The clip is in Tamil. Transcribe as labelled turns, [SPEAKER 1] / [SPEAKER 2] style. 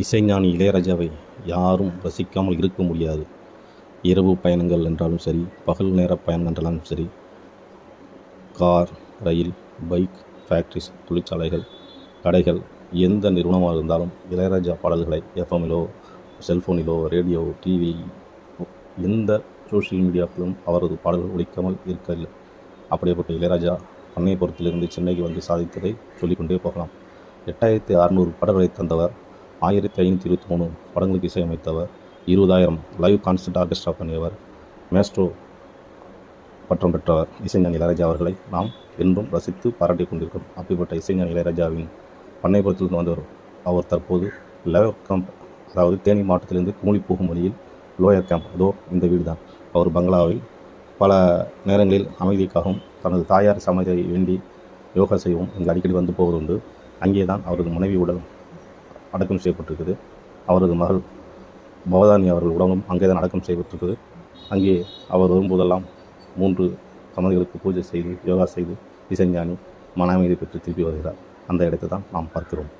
[SPEAKER 1] இசைஞானி இளையராஜாவை யாரும் ரசிக்காமல் இருக்க முடியாது. இரவு பயணங்கள் என்றாலும் சரி பகல் நேர பயணம் என்றாலும் சரி கார் ரயில் பைக் ஃபேக்ட்ரிஸ் தொழிற்சாலைகள் கடைகள் எந்த நிறுவனமாக இருந்தாலும் இளையராஜா பாடல்களை எஃப்எம்மிலோ செல்ஃபோனிலோ ரேடியோ டிவி எந்த சோஷியல் மீடியாக்களும் அவரது பாடல்கள் ஒழிக்காமல் இருக்கவில்லை. அப்படிப்பட்ட இளையராஜா பண்ணையபுரத்திலிருந்து சென்னைக்கு வந்து சாதித்ததை சொல்லிக்கொண்டே போகலாம். எட்டாயிரத்தி அறநூறு பாடல்களை தந்தவர் ஆயிரத்தி ஐநூற்றி இருபத்தி மூணு படங்களுக்கு இசையமைத்தவர் இருபதாயிரம் லைவ் கான்சர்ட் ஆர்கெஸ்ட்ரா பண்ணியவர் மேஸ்ட்ரோ பட்டம் பெற்றவர் இசைஞானி இளையராஜா அவர்களை நாம் என்றும் ரசித்து பாராட்டிக் கொண்டிருக்கிறோம். அப்படிப்பட்ட இசைஞானி இளையராஜாவின் பண்ணைபுரத்திலிருந்து வந்தவர் அவர் தற்போது லோயர் கேம்ப் அதாவது தேனி மாவட்டத்திலிருந்து குமுளி போகும் வழியில் லோயர் கேம்ப் அதோ இந்த வீடு தான் அவர் பங்களாவில் பல நேரங்களில் அமைதிக்காகவும் தனது தாயார் சமதியை வேண்டி யோகா செய்யவும் இங்கு அடிக்கடி வந்து போவதுண்டு. அங்கே தான் அவரது மனைவி உடல் அடக்கம் செய்யப்பட்டிருக்குது. அவரது மகள் பவதானி அவர்கள் உடலும் அங்கே தான் அடக்கம் செய்யப்பட்டிருக்குது. அங்கே அவர் வரும்போதெல்லாம் மூன்று சமதிகளுக்கு பூஜை செய்து யோகா செய்து இசைஞானி மன அமைதி பெற்று திருப்பி வருகிறார். அந்த இடத்தை தான் நாம் பார்க்கிறோம்.